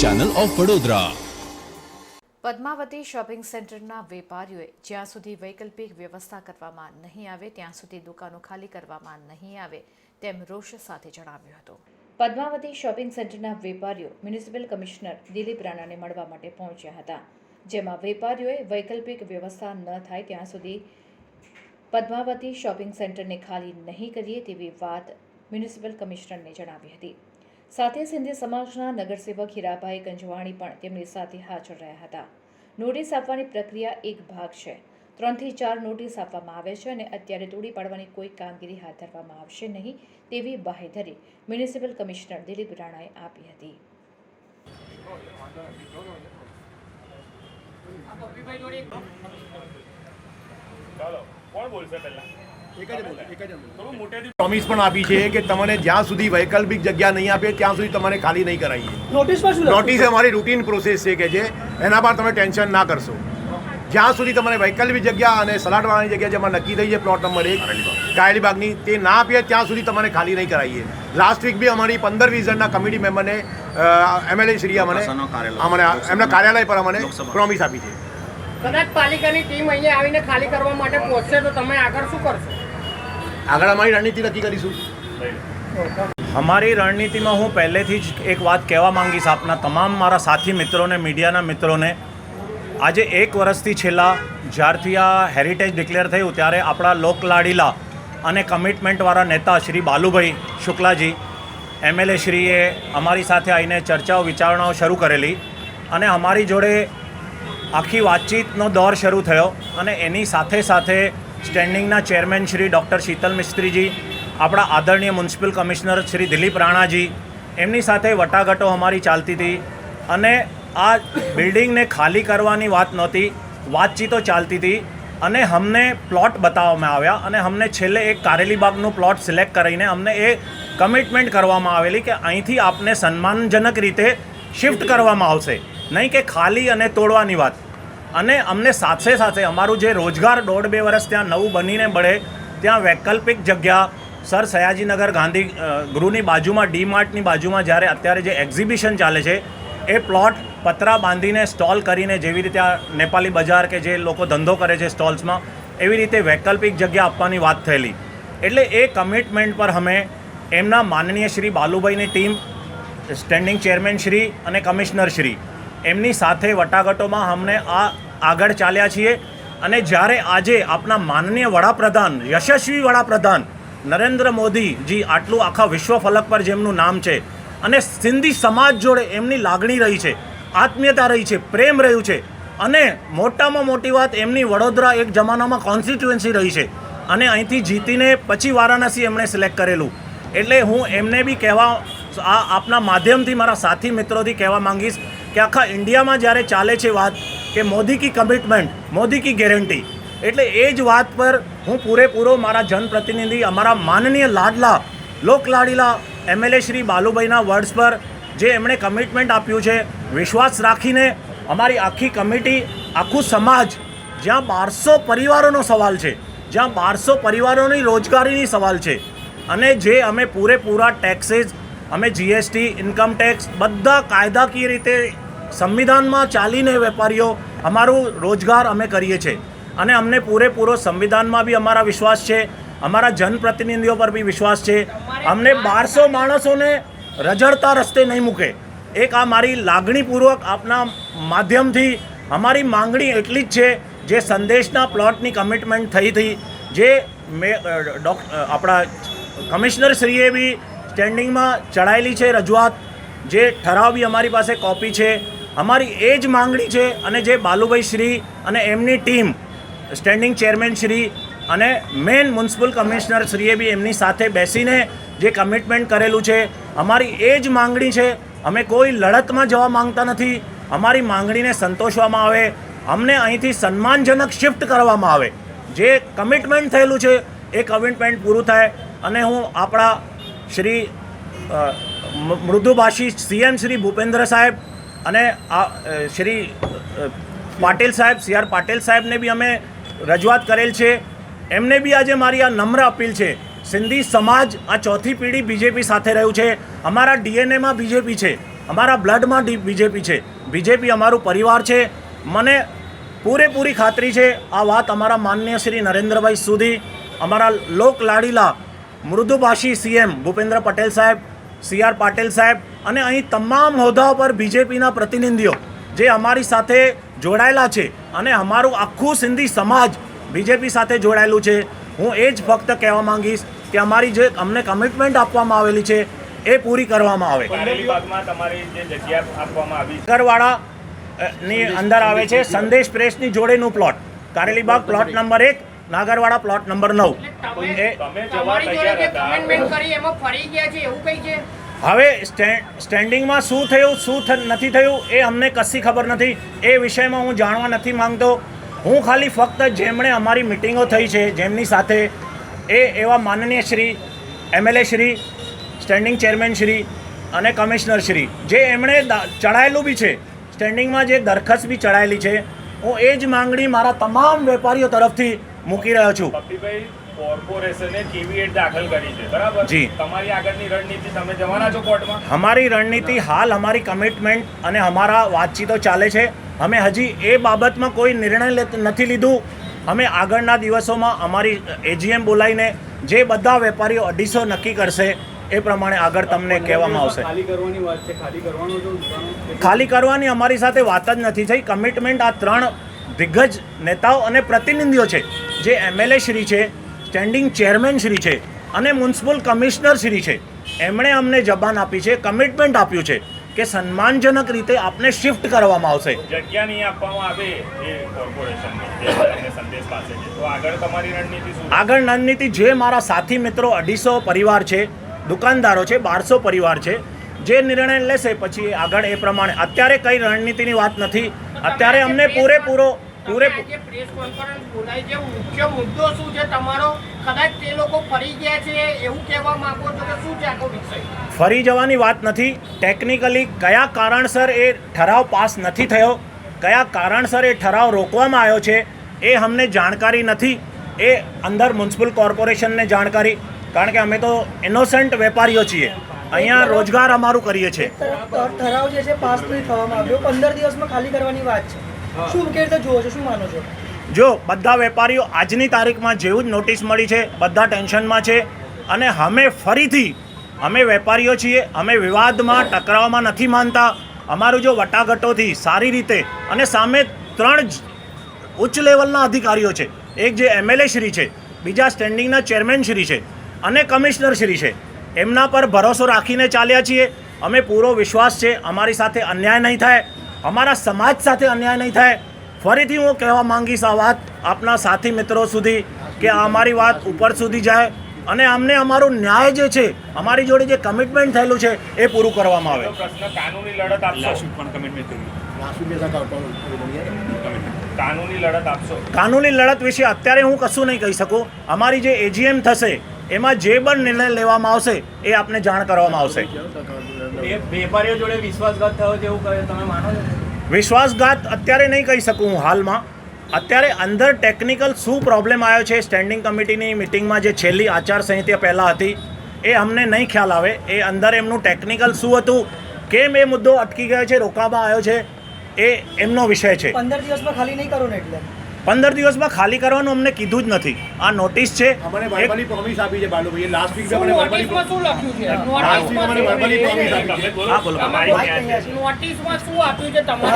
Channel of Vadodara Padmavati shopping સેન્ટરના વેપારીઓએ જ્યાં સુધી વૈકલ્પિક વ્યવસ્થા કરવામાં નહીં આવે, ત્યાં સુધી દુકાનો ખાલી કરવામાં નહીં આવે તેમ રોષ સાથે જણાવ્યું હતું. પદ્માવતી શોપિંગ સેન્ટરના વેપારીઓ મ્યુનિસિપલ કમિશનર દિલીપ રાણાને મળવા માટે પહોંચ્યા હતા. જેમાં વેપારીઓએ વૈકલ્પિક વ્યવસ્થા ન થાય ત્યાં સુધી પદ્માવતી શોપિંગ સેન્ટરને ખાલી નહીં કરીએ તેવી વાત મ્યુનિસિપલ કમિશનરને જણાવી હતી. સાથે સિંધી સમાજના નગરસેવક હીરાભાઈ ગંજવાણી પણ તેમની સાથે હાજર રહ્યા હતા. નોટિસ આપવાની પ્રક્રિયા એક ભાગ છે. ત્રણથી ચાર નોટિસ આપવામાં આવે છે અને અત્યારે તોડી પાડવાની કોઈ કામગીરી હાથ ધરવામાં આવશે નહીં તેવી બાહેધરી મ્યુનિસિપલ કમિશનર દિલીપ રાણાએ આપી હતી. ચાલો કોણ બોલશે પહેલા? પ્રોમિસ પણ આપી છે કે તમને જ્યાં સુધી વૈકલ્પિક જગ્યા નહીં આપે ત્યાં સુધી તમારે ખાલી નહીં કરાવીએ નોટિસમાં નોટિસ અમારી રૂટીન પ્રોસેસ છે કે જે એના પર તમે ટેન્શન ના કરશો. જ્યાં સુધી તમારે વૈકલ્પિક જગ્યા અને સલાડવાળાની જગ્યા જેમાં નક્કી થઈ છે પ્લોટ નંબર એક કાયલીબાગની તે ના આપીએ ત્યાં સુધી તમારે ખાલી નહીં કરાવીએ લાસ્ટ વીક બી અમારી પંદર વીસ જણના કમિટી મેમ્બરને એમએલએ શ્રી અમને અમને એમના કાર્યાલય પર અમને પ્રોમિસ આપી છે. કદાચ પાલિકાની ટીમ અહીંયા આવીને ખાલી કરવા માટે પહોંચશે તો તમે આગળ શું કરશો? આગળ અમારી રણનીતિ નક્કી કરીશું. અમારી રણનીતિમાં હું પહેલેથી જ એક વાત કહેવા માંગીશ આપના તમામ મારા સાથી મિત્રોને, મીડિયાના મિત્રોને. આજે એક વર્ષથી છેલ્લા જ્યારથી આ હેરિટેજ ડિક્લેર થયું ત્યારે આપણા લોકલાડીલા અને કમિટમેન્ટવાળા નેતા શ્રી બાલુભાઈ શુક્લાજી એમએલએ શ્રીએ અમારી સાથે આવીને ચર્ચાઓ, વિચારણાઓ શરૂ કરેલી અને અમારી જોડે આખી વાતચીતનો દોર શરૂ થયો અને એની સાથે સાથે સ્ટેન્ડિંગના ચેરમેન શ્રી ડૉક્ટર શીતલ મિસ્ત્રીજી, આપણા આદરણીય મ્યુનિસિપલ કમિશનર શ્રી દિલીપ રાણાજી, એમની સાથે વટાઘાટો અમારી ચાલતી હતી અને આ બિલ્ડિંગને ખાલી કરવાની વાત નહોતી, વાતચીતો ચાલતી હતી અને અમને પ્લોટ બતાવવામાં આવ્યા અને અમને છેલ્લે એક કારેલીબાગનું પ્લોટ સિલેક્ટ કરીને અમને એ કમિટમેન્ટ કરવામાં આવેલી કે અહીંથી આપને સન્માનજનક રીતે શિફ્ટ કરવામાં આવશે. નહીં કે ખાલી અને તોડવાની વાત. અને અમને સાથે સાથે અમારું જે રોજગાર દોઢ બે વર્ષ ત્યાં નવું બનીને બળે, ત્યાં વૈકલ્પિક જગ્યા, સર સયાજીનગર ગાંધી ગૃહની બાજુમાં ડી માર્ટની બાજુમાં જ્યારે અત્યારે જે એક્ઝિબિશન ચાલે છે, એ પ્લોટ પતરા બાંધીને સ્ટોલ કરીને જેવી રીતે આ નેપાલી બજાર કે જે લોકો ધંધો કરે છે સ્ટોલ્સમાં, એવી રીતે વૈકલ્પિક જગ્યા આપવાની વાત થયેલી. એટલે એ કમિટમેન્ટ પર અમે એમના માનનીય શ્રી બાલુભાઈની ટીમ સ્ટેન્ડિંગ ચેરમેન શ્રી અને કમિશનર શ્રી એમની સાથે વટાઘાટોમાં અમને આ આગળ ચાલ્યા છીએ. અને જ્યારે આજે આપણા માનનીય વડાપ્રધાન, યશસ્વી વડાપ્રધાન નરેન્દ્ર મોદીજી આટલું આખા વિશ્વ ફલક પર જેમનું નામ છે અને સિંધી સમાજ જોડે એમની લાગણી રહી છે, આત્મીયતા રહી છે, પ્રેમ રહ્યું છે અને મોટામાં મોટી વાત એમની વડોદરા એક જમાનામાં કોન્સ્ટિટ્યુએન્સી રહી છે અને અહીંથી જીતીને પછી વારાણસી એમણે સિલેક્ટ કરેલું. એટલે હું એમને બી કહેવા, આ આપના માધ્યમથી મારા સાથી મિત્રોથી કહેવા માંગીશ કે આખા ઇન્ડિયામાં જ્યારે ચાલે છે વાત કે મોદી કી કમિટમેન્ટ મોદી કી ગેરંટી એટલે એ જ વાત પર હું પૂરેપૂરો મારા જનપ્રતિનિધિ, અમારા માનનીય લાડલા લોકલાડીલા એમએલએ શ્રી બાલુભાઈના વર્ડ્સ પર જે એમણે કમિટમેન્ટ આપ્યું છે, વિશ્વાસ રાખીને અમારી આખી કમિટી આખું સમાજ, જ્યાં બારસો પરિવારોનો સવાલ છે, જ્યાં બારસો પરિવારોની રોજગારીની સવાલ છે, અને જે અમે પૂરેપૂરા ટેક્સીસ અમે જીએસટી ઇન્કમ ટેક્સ બધા કાયદાકીય રીતે સંવિધાનમાં ચાલીને વેપારીઓ અમારું રોજગાર અમે કરીએ છીએ. અને અમને પૂરેપૂરો સંવિધાનમાં બી અમારા વિશ્વાસ છે, અમારા જનપ્રતિનિધિઓ પર બી વિશ્વાસ છે. અમને બારસો માણસોને રજડતા રસ્તે નહીં મૂકે. એક આ મારી લાગણીપૂર્વક આપના માધ્યમથી અમારી માંગણી એટલી જ છે, જે સંદેશના પ્લોટની કમિટમેન્ટ થઈ હતી, જે મે આપણા કમિશનરશ્રીએ બી સ્ટેન્ડિંગમાં ચડાયેલી છે રજૂઆત. જે ઠરાવ બી અમારી પાસે કોપી છે. અમારી એ જ માંગણી છે અને જે બાલુભાઈ શ્રી અને એમની ટીમ સ્ટેન્ડિંગ ચેરમેન શ્રી અને મેન મ્યુનિસિપલ કમિશનર શ્રીએ બી એમની સાથે બેસીને જે કમિટમેન્ટ કરેલું છે, અમારી એ જ માંગણી છે. અમે કોઈ લડતમાં જવા માંગતા નથી. અમારી માંગણીને સંતોષવામાં આવે. અમને અહીંથી સન્માનજનક શિફ્ટ કરવામાં આવે. જે કમિટમેન્ટ થયેલું છે, એ કમિટમેન્ટ પૂરું થાય અને હું આપણા શ્રી મૃદુભાષી સીએમ શ્રી ભૂપેન્દ્ર સાહેબ અને આ શ્રી પાટીલ સાહેબ, સી આર પાટીલ સાહેબને બી અમે રજૂઆત કરેલ છે. એમને બી આજે મારી આ નમ્ર અપીલ છે. સિંધી સમાજ આ ચોથી પેઢી બીજેપી સાથે રહ્યું છે. અમારા ડીએનએમાં બીજેપી છે. અમારા બ્લડમાં બીજેપી છે. બીજેપી અમારું પરિવાર છે. મને પૂરેપૂરી ખાતરી છે. આ વાત અમારા માનનીય શ્રી નરેન્દ્રભાઈ સુધી, અમારા લોક લાડીલા મૃદુભાષી સીએમ ભૂપેન્દ્ર પટેલ સાહેબ સી આર પાટીલ સાહેબ અને અહીં તમામ હોદ્દાઓ પર બીજેપીના પ્રતિનિધિઓ જે અમારી સાથે જોડાયેલા છે અને અમારું આખું સિંધી સમાજ બીજેપી સાથે જોડાયેલું છે. હું એ જ ફક્ત કહેવા માંગીશ કે અમારી જે અમને કમિટમેન્ટ આપવામાં આવેલી છે એ પૂરી કરવામાં આવે. કરવાળા ની અંદર આવે છે સંદેશ પ્રેસની જોડેનું પ્લોટ કારેલીબાગ પ્લોટ નંબર એક નાગરવાડા પ્લોટ નંબર નવ. હવે સ્ટેન્ડ સ્ટેન્ડિંગમાં શું થયું શું નથી થયું એ અમને કશી ખબર નથી. એ વિષયમાં હું જાણવા નથી માંગતો. હું ખાલી ફક્ત જેમણે અમારી મિટિંગો થઈ છે જેમની સાથે એ એવા માનનીય Shri MLA Shri standing chairman Shri અને કમિશનર શ્રી જે એમણે ચડાયેલું બી છે. સ્ટેન્ડિંગમાં જે દરખાસ્ત બી ચડાયેલી છે. હું એ જ માંગણી મારા તમામ વેપારીઓ તરફથી મૂકી રહ્યો છું. પપ્પીભાઈ કોર્પોરેશને કેવીએટ દાખલ કરી છે બરાબર? જી. તમારી આગળની રણનીતિ તમે જવાના છો કોર્ટમાં? અમારી રણનીતિ હાલ અમારી કમિટમેન્ટ અને અમારા વાતચીતો ચાલે છે. અમે હજી એ બાબતમાં કોઈ નિર્ણય નથી લીધું. અમે આગળના દિવસોમાં અમારી એજીએમ બોલાવીને જે બધા વેપારીઓ અઢીસો નક્કી કરશે એ પ્રમાણે આગળ તમને કહેવામાં આવશે. ખાલી કરવાની વાત છે? ખાલી કરવાનો ખાલી કરવાની અમારી સાથે વાત જ નથી થઈ. કમિટમેન્ટ આ ત્રણ દિગ્ગજ નેતાઓ અને પ્રતિનિધિઓ છે. જે એમએલએ શ્રી છે સ્ટેન્ડિંગ ચેરમેન શ્રી છે અને મ્યુનિસિપલ કમિશનર શ્રી છે. એમણે અમને જબાન આપી છે કમિટમેન્ટ આપ્યું છે કે સન્માનજનક રીતે આપને શિફ્ટ કરવામાં આવશે. જગ્યા નહીં આપવામાં આવે એ કોર્પોરેશન સંદેશ પાસે છે. તો આગળ તમારી રણનીતિ શું આગળ રણનીતિ જે મારા સાથી મિત્રો અઢીસો પરિવાર છે દુકાનદારો છે બારસો પરિવાર છે જે નિર્ણય લેશે પછી આગળ એ પ્રમાણે. અત્યારે કઈ રણનીતિની વાત નથી. અત્યારે અમને પૂરેપૂરો પૂરેપૂરો પ્રેસ કોન્ફરન્સ બોલાય છે. મુખ્ય મુદ્દો શું છે? તમારો કદાચ તે લોકો ફરી ગયા છે એવું કહેવા માંગો છો કે શું છે આખો વિષય? ફરી જવાની વાત નથી. ટેકનિકલી કયા કારણસર એ ઠરાવ પાસ નથી થયો? કયા કારણસર એ ઠરાવ રોકવામાં આવ્યો છે? એ અમને જાણકારી નથી. એ અંદર મ્યુનિસિપલ કોર્પોરેશનને જાણકારી. કારણ કે અમે તો ઇનોસન્ટ વેપારીઓ છીએ. અહીંયા રોજગાર અમારું કરીએ છીએ. ઠરાવ જે છે પાસ નથી થવામાં આવ્યો. પંદર દિવસમાં ખાલી કરવાની વાત છે. શું કેવી જુઓ છો? શું માનો છો? જો, બધા વેપારીઓ આજની તારીખમાં જેવું જ નોટિસ મળી છે, બધા ટેન્શનમાં છે અને અમે ફરીથી, અમે વેપારીઓ છીએ, અમે વિવાદમાં ટકરાવવામાં નથી માનતા. અમારું જો વટાઘટોથી સારી રીતે અને સામે ત્રણ ઉચ્ચ લેવલના અધિકારીઓ છે. એક જે એમએલએ શ્રી છે, બીજા સ્ટેન્ડિંગના ચેરમેન શ્રી છે અને કમિશનર શ્રી છે. એમના પર ભરોસો રાખીને ચાલ્યા છીએ. અમે પૂરો વિશ્વાસ છે, અમારી સાથે અન્યાય નહીં થાય. અમારા સમાજ સાથે અન્યાય નહીં થાય. ફરીથી હું કહેવા માંગીશ આ વાત આપના સાથી મિત્રો સુધી કે આ અમારી વાત ઉપર સુધી જાય અને અમને અમારું ન્યાય જે છે અમારી જોડે જે કમિટમેન્ટ થયેલું છે એ પૂરું કરવામાં આવે. પ્રશ્ન કાનૂની લડત કાનૂની લડત આપશો? કાનૂની લડત વિશે અત્યારે હું કશું નહીં કહી શકું. અમારી જે એજીએમ થશે એમાં જે પણ નિર્ણય લેવામાં આવશે એ આપને જાણ કરવામાં આવશે. વેપારીઓ જોડે વિશ્વાસઘાત થયો છે એવું કહે તમે માનો છો? વિશ્વાસઘાત અત્યારે નહીં કહી શકું હું હાલમાં. અત્યારે અંદર ટેકનિકલ શું પ્રોબ્લેમ આવ્યો છે? સ્ટેન્ડિંગ કમિટીની મિટિંગમાં જે છેલ્લી આચારસંહિતા પહેલાં હતી એ અમને નહીં ખ્યાલ આવે. એ અંદર એમનું ટેકનિકલ શું હતું? કેમ એ મુદ્દો અટકી ગયો છે? રોકાવામાં આવ્યો છે? એ એમનો વિષય છે. પંદર દિવસમાં ખાલી નહીં કરો ને એટલે? પંદર દિવસમાં ખાલી કરવાનું અમને કીધું જ નથી. આ નોટિસ છે. અમને વર્બલી પ્રોમિસ આપી છે બાલુભાઈ લાસ્ટ વીક અમને વર્બલી શું લખ્યું છે? લાસ્ટ વીક અમને નોટિસમાં verbally promise આપી છે. તમે બોલો. હા, બોલો. તમારી ક્યાં છે નોટિસમાં શું આપ્યું છે તમારે?